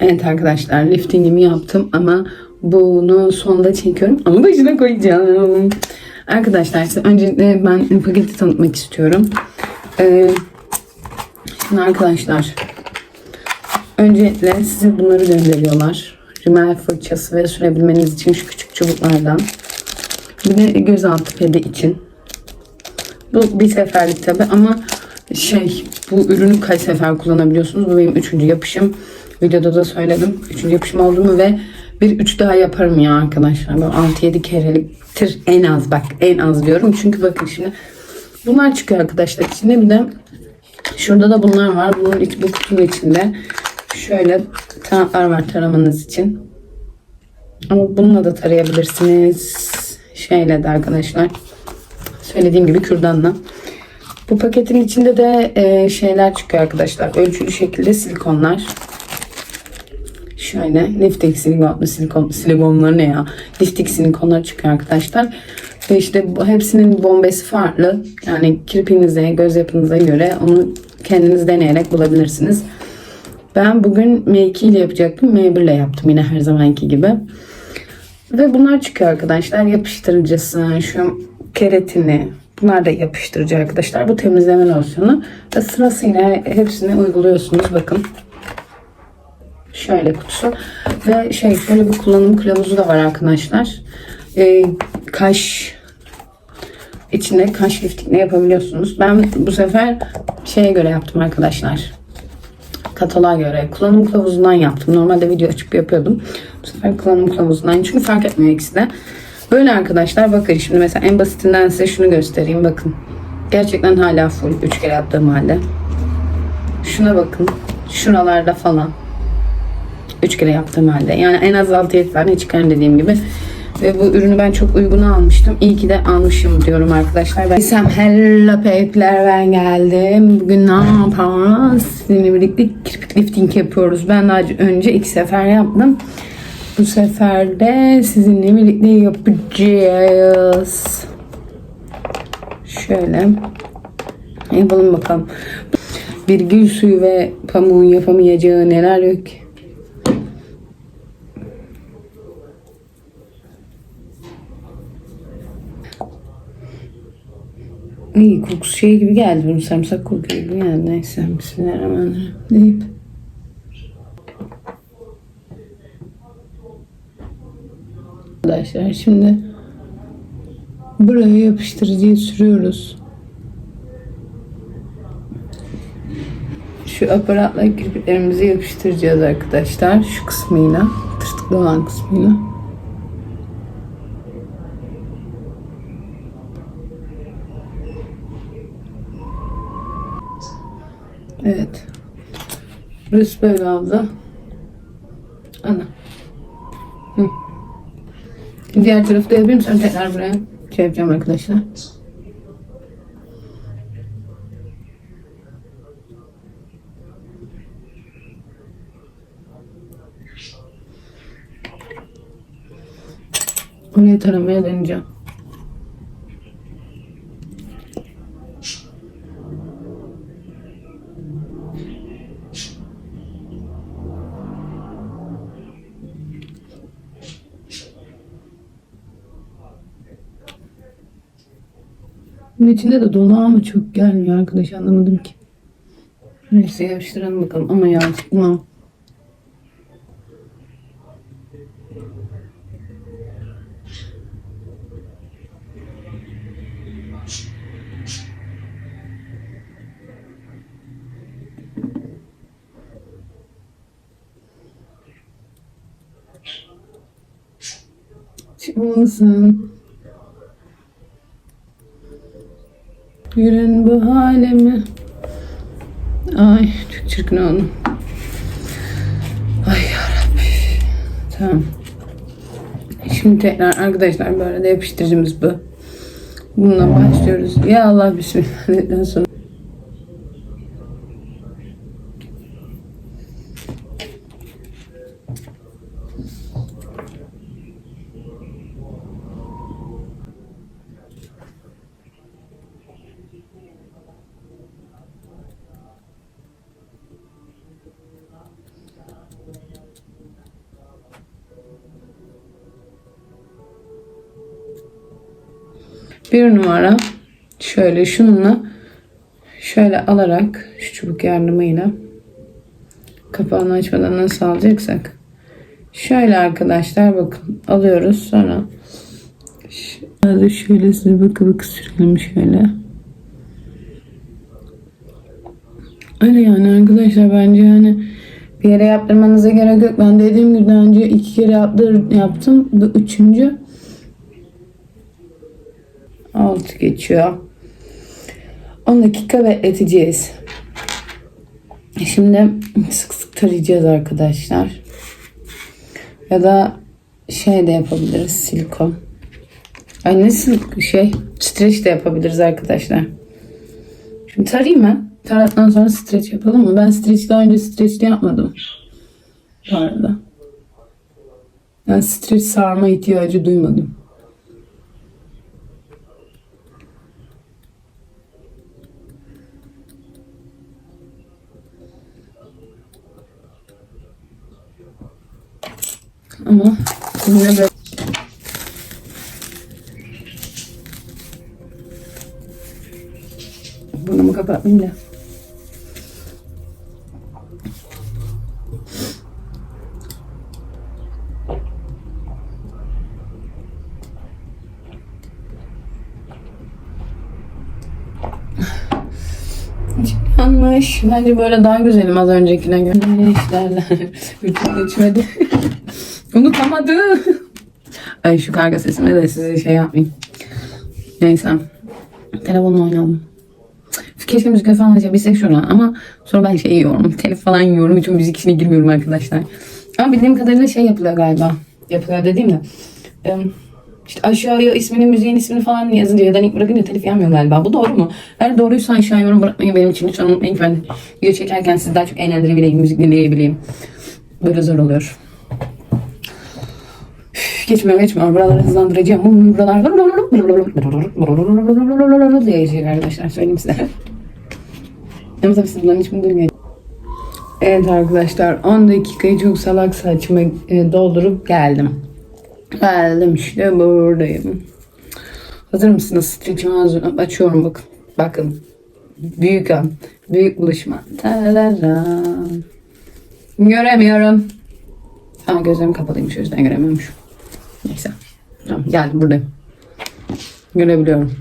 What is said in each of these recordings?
Evet arkadaşlar liftingimi yaptım ama bunu sonda çekiyorum ama başına koyacağım. Arkadaşlar size öncelikle ben paketi tanıtmak istiyorum. Ee, şimdi arkadaşlar öncelikle size bunları gönderiyorlar. Rimel fırçası ve sürebilmeniz için şu küçük çubuklardan. Bir de gözaltı pedi için. Bu bir seferlik tabi ama şey bu ürünü kaç sefer kullanabiliyorsunuz? Bu benim üçüncü yapışım. Videoda da söyledim. Üçüncü yapışım olduğumu ve bir üç daha yaparım ya arkadaşlar. Böyle 6-7 kereliktir en az bak en az diyorum. Çünkü bakın şimdi bunlar çıkıyor arkadaşlar içinde bir de şurada da bunlar var. Bunun iç, bu kutunun içinde şöyle taraklar var taramanız için. Ama bununla da tarayabilirsiniz. Şeyle de arkadaşlar. Söylediğim gibi kürdanla. Bu paketin içinde de e, şeyler çıkıyor arkadaşlar. Ölçülü şekilde silikonlar. Şöyle lifting silikonlu silikon, silikonları ne ya? Lifting silikonlar çıkıyor arkadaşlar. Ve işte hepsinin bombesi farklı. Yani kirpinize, göz yapınıza göre onu kendiniz deneyerek bulabilirsiniz. Ben bugün M2 ile yapacaktım. M1 ile yaptım yine her zamanki gibi. Ve bunlar çıkıyor arkadaşlar. Yapıştırıcısı, şu keratini. Bunlar da yapıştırıcı arkadaşlar. Bu temizleme losyonu. Ve sırasıyla hepsini uyguluyorsunuz. Bakın. Şöyle kutusu. Ve şey şöyle bir kullanım kılavuzu da var arkadaşlar. Ee, kaş içinde kaş liftingini yapabiliyorsunuz. Ben bu sefer şeye göre yaptım arkadaşlar. Kataloğa göre kullanım kılavuzundan yaptım. Normalde video açıp yapıyordum. Bu sefer kullanım kılavuzundan. Çünkü fark etmiyor ikisi de. Böyle arkadaşlar bakın şimdi mesela en basitinden size şunu göstereyim. Bakın. Gerçekten hala full. Üç kere yaptığım halde. Şuna bakın. Şuralarda falan. Üç kere yaptığım halde. Yani en az 6-7 tane çıkar dediğim gibi. Ve bu ürünü ben çok uyguna almıştım. İyi ki de almışım diyorum arkadaşlar. Ben Sam hello peypler ben geldim. Bugün ne yapacağız? Sizinle birlikte kirpik lifting yapıyoruz. Ben daha önce iki sefer yaptım. Bu sefer de sizinle birlikte yapacağız. Şöyle. Yapalım bakalım. Bir gül suyu ve pamuğun yapamayacağı neler yok. İyi kokusu şey gibi geldi. Bunun sarımsak kokuyor gibi geldi. Neyse. Bismillahirrahmanirrahim deyip. Arkadaşlar şimdi buraya yapıştırıcıyı sürüyoruz. Şu aparatla kirpiklerimizi yapıştıracağız arkadaşlar. Şu kısmıyla. Tırtıklı olan kısmıyla. Evet. Burası böyle abla. Ana. Hı. Diğer tarafta yapayım sonra tekrar buraya şey yapacağım arkadaşlar. Orayı taramaya deneyeceğim. Bunun içinde de dolu ama çok gelmiyor arkadaş anlamadım ki. Neyse yapıştıralım bakalım ama ya çıkma. Çıkmalısın. Yürün bu halimi. Ay çok çirkin oldu. Ay yarabbim. Tamam. Şimdi tekrar arkadaşlar böyle de yapıştırıcımız bu. Bununla başlıyoruz. Ya Allah bismillah sonra. Bir numara şöyle şununla şöyle alarak şu çubuk yardımıyla kapağını açmadan nasıl alacaksak şöyle arkadaşlar bakın alıyoruz sonra şöyle, şöyle size bakı bakı sürelim şöyle öyle yani arkadaşlar bence yani bir yere yaptırmanıza gerek yok. Ben dediğim gibi daha önce iki kere yaptır, yaptım. Bu üçüncü. Altı geçiyor. 10 dakika bekleteceğiz. Şimdi sık sık tarayacağız arkadaşlar. Ya da şey de yapabiliriz silikon. Ay ne silik şey streç de yapabiliriz arkadaşlar. Şimdi tarayayım ben. Tarattan sonra streç yapalım mı? Ben streç daha önce streçli yapmadım. Bu arada. Ben streç sarma ihtiyacı duymadım. Ama yine de burnumu kapatmayayım da. Yanlış. Bence böyle daha güzelim az öncekine göre. Ne işlerler. Bütün içmedi. Unutamadı. Ay şu karga sesime de size şey yapmayayım. Neyse. Telefonla oynayalım. Keşke müzik falan açabilsek şuradan ama sonra ben şey yiyorum. Telif falan yiyorum. Hiç müzik işine girmiyorum arkadaşlar. Ama bildiğim kadarıyla şey yapılıyor galiba. Yapılıyor dediğimde. Em, işte aşağıya ismini, müziğin ismini falan yazınca ya da link bırakınca telif yanmıyor galiba. Bu doğru mu? Eğer doğruysa aşağı yorum bırakmayı benim için lütfen unutmayın. Ben video çekerken sizi daha çok eğlendirebileyim, müzik dinleyebileyim. Böyle zor oluyor. Geçmiyor geçmiyor. Buraları hızlandıracağım. Buralar diye geçecek arkadaşlar. Söyleyeyim size. Ama tabii siz bunların hiçbirini duymuyor. Evet arkadaşlar 10 dakikayı çok salak saçma e, doldurup geldim. Geldim işte buradayım. Hazır mısınız? Streçimi hazır. Açıyorum bakın. Bakın. Büyük an. Büyük buluşma. Tararam. Göremiyorum. Ama gözlerim kapalıymış o yüzden göremiyormuşum. Tamam geldim buradayım. Görebiliyorum.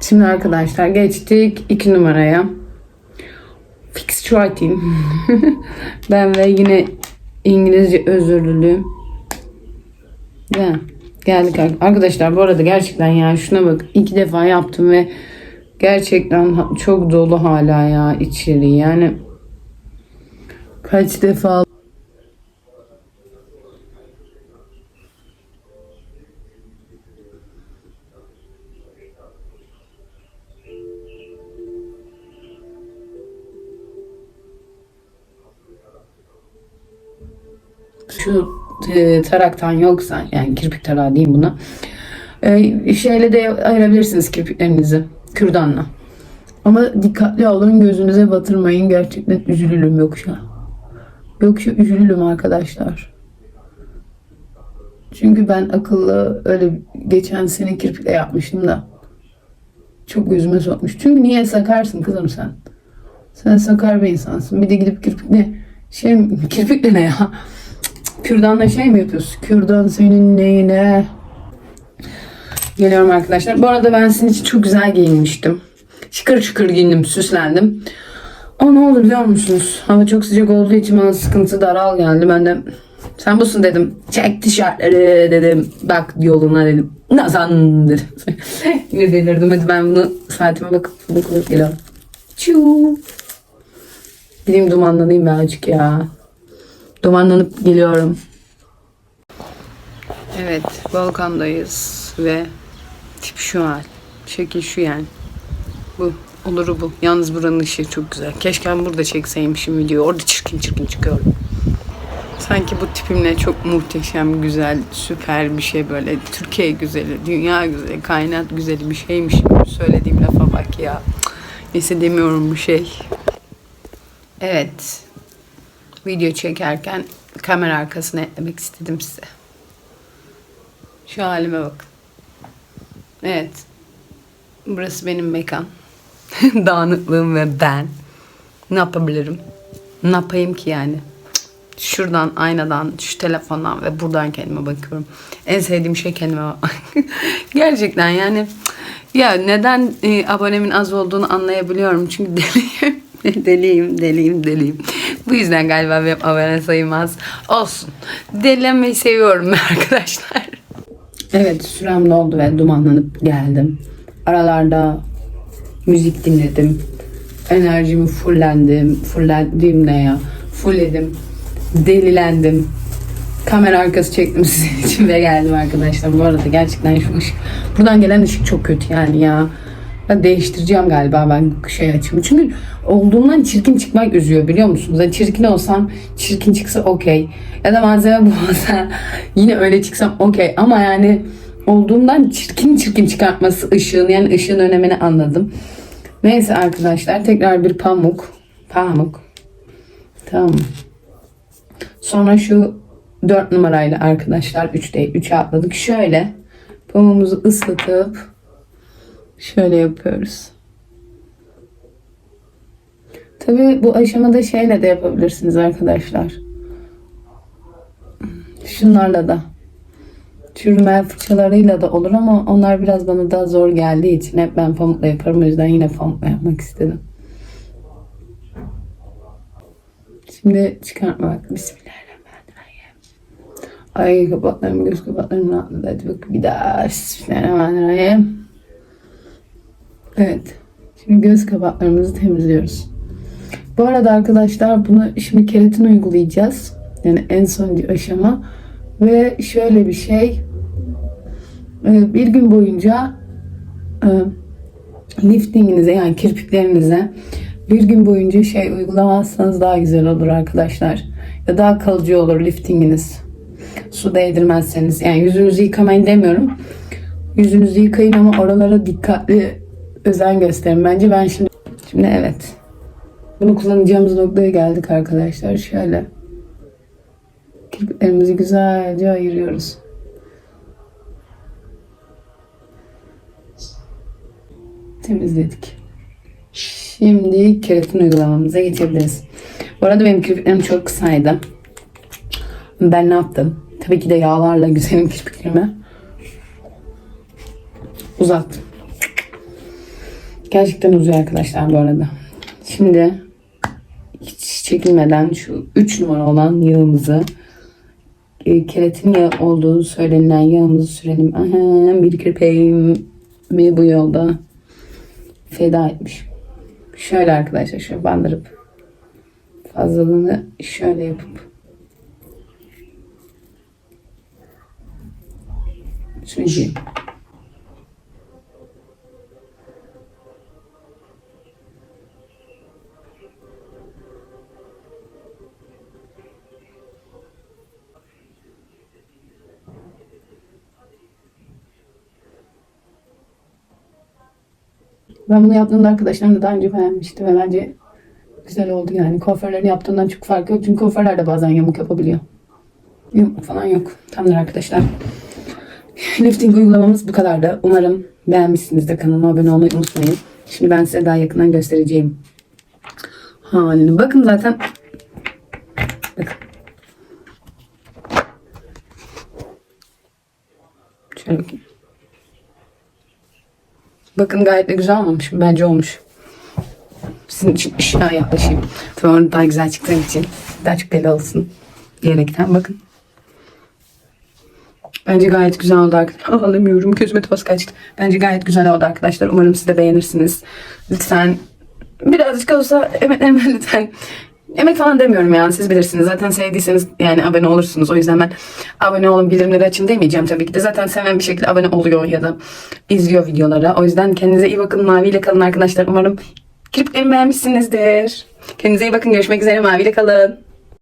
Şimdi arkadaşlar geçtik iki numaraya. Fix writing. ben ve yine İngilizce özürlülüğüm. Ya, geldik ar- arkadaşlar bu arada gerçekten ya şuna bak iki defa yaptım ve gerçekten çok dolu hala ya içeri yani kaç defa taraktan yoksa yani kirpik tarağı diyeyim buna. E, şeyle de ayırabilirsiniz kirpiklerinizi kürdanla. Ama dikkatli olun gözünüze batırmayın. Gerçekten üzülürüm yoksa. Yoksa üzülürüm arkadaşlar. Çünkü ben akıllı öyle geçen sene kirpikle yapmıştım da. Çok gözüme sokmuş. Çünkü niye sakarsın kızım sen? Sen sakar bir insansın. Bir de gidip kirpikle şey kirpikle ne ya? Kürdanla şey mi yapıyorsun? Kürdan senin neyine? Geliyorum arkadaşlar. Bu arada ben sizin için çok güzel giyinmiştim. Şıkır şıkır giyindim, süslendim. Ama ne oldu biliyor musunuz? Hava çok sıcak olduğu için bana sıkıntı daral geldi. Ben de sen busun dedim. Çek tişörtleri dedim. Bak yoluna dedim. Nazandır. Yine delirdim. Hadi ben bunu saatime bakıp bakıp geliyorum. Çuu. Gideyim dumanlanayım birazcık ya. Dumanlanıp geliyorum. Evet, Balkan'dayız ve tip şu an. Şekil şu yani. Bu. Oluru bu. Yalnız buranın ışığı çok güzel. Keşke ben burada çekseymişim videoyu. Orada çirkin çirkin çıkıyorum. Sanki bu tipimle çok muhteşem, güzel, süper bir şey böyle. Türkiye güzeli, dünya güzeli, kainat güzeli bir şeymiş. Söylediğim lafa bak ya. Neyse demiyorum bu şey. Evet video çekerken kamera arkasına eklemek istedim size. Şu halime bakın. Evet. Burası benim mekan. Dağınıklığım ve ben. Ne yapabilirim? Ne yapayım ki yani? Şuradan, aynadan, şu telefondan ve buradan kendime bakıyorum. En sevdiğim şey kendime. Gerçekten yani ya neden e, abonemin az olduğunu anlayabiliyorum. Çünkü deliyim. deliyim, deliyim, deliyim. Bu yüzden galiba benim abone sayım az. Olsun. Delilenmeyi seviyorum arkadaşlar. Evet sürem doldu ve dumanlanıp geldim. Aralarda müzik dinledim. Enerjimi fullendim. Fullendim ne ya? Fullledim. Delilendim. Kamera arkası çektim sizin için ve geldim arkadaşlar. Bu arada gerçekten şu ışık. Buradan gelen ışık çok kötü yani ya. Ben değiştireceğim galiba ben şey açımı. Çünkü olduğumdan çirkin çıkmak üzüyor biliyor musunuz? Yani çirkin olsam çirkin çıksa okey. Ya da malzeme bu olsa yine öyle çıksam okey. Ama yani olduğumdan çirkin çirkin çıkartması ışığın yani ışığın önemini anladım. Neyse arkadaşlar tekrar bir pamuk. Pamuk. Tamam. Sonra şu 4 numarayla arkadaşlar 3 değil 3'e atladık. Şöyle pamuğumuzu ıslatıp şöyle yapıyoruz. Tabii bu aşamada şeyle de yapabilirsiniz arkadaşlar. Şunlarla da. Çürüme fırçalarıyla da olur ama onlar biraz bana daha zor geldiği için hep ben pamukla yaparım. O yüzden yine pamukla yapmak istedim. Şimdi çıkartma bak. Bismillahirrahmanirrahim. Ay kapaklarım göz kapaklarım rahatladı. Hadi bak bir daha. Bismillahirrahmanirrahim. Evet. Şimdi göz kapaklarımızı temizliyoruz. Bu arada arkadaşlar bunu şimdi keratin uygulayacağız. Yani en son aşama. Ve şöyle bir şey. e, Bir gün boyunca e, liftinginize yani kirpiklerinize bir gün boyunca şey uygulamazsanız daha güzel olur arkadaşlar. Ya daha kalıcı olur liftinginiz. Su değdirmezseniz. Yani yüzünüzü yıkamayın demiyorum. Yüzünüzü yıkayın ama oralara dikkatli özen gösterin. Bence ben şimdi şimdi evet. Bunu kullanacağımız noktaya geldik arkadaşlar. Şöyle. Kirpiklerimizi güzelce ayırıyoruz. Temizledik. Şimdi keratin uygulamamıza geçebiliriz. Bu arada benim kirpiklerim çok kısaydı. Ben ne yaptım? Tabii ki de yağlarla güzelim kirpiklerimi uzattım. Gerçekten uzuyor arkadaşlar bu arada. Şimdi hiç çekilmeden şu 3 numara olan yağımızı e, keratin yağı olduğu söylenilen yağımızı sürelim. Aha, bir kirpeğimi bu yolda feda etmiş. Şöyle arkadaşlar şöyle bandırıp fazlalığını şöyle yapıp süreceğim. Ben bunu yaptığımda arkadaşlarım da daha önce beğenmişti ve bence güzel oldu yani. Kuaförlerin yaptığından çok fark yok. Çünkü kuaförler de bazen yamuk yapabiliyor. Yamuk falan yok. Tamamdır arkadaşlar. Lifting uygulamamız bu kadardı. Umarım beğenmişsinizdir. Kanalıma abone olmayı unutmayın. Şimdi ben size daha yakından göstereceğim halini. Bakın zaten bakın. Şöyle bakayım. Bakın gayet de güzel olmamış mı? Bence olmuş. Sizin için ışığa yaklaşayım. Sonra daha güzel çıktığım için daha çok belli olsun diyerekten bakın. Bence gayet güzel oldu arkadaşlar. Ağlamıyorum. Gözüme toz kaçtı. Bence gayet güzel oldu arkadaşlar. Umarım siz de beğenirsiniz. Lütfen birazcık olsa emeklerime lütfen Emek falan demiyorum yani siz bilirsiniz. Zaten sevdiyseniz yani abone olursunuz. O yüzden ben abone olun bildirimleri açın demeyeceğim tabii ki de. Zaten seven bir şekilde abone oluyor ya da izliyor videolara. O yüzden kendinize iyi bakın. Maviyle kalın arkadaşlar. Umarım kirpiklerimi beğenmişsinizdir. Kendinize iyi bakın. Görüşmek üzere. Maviyle kalın.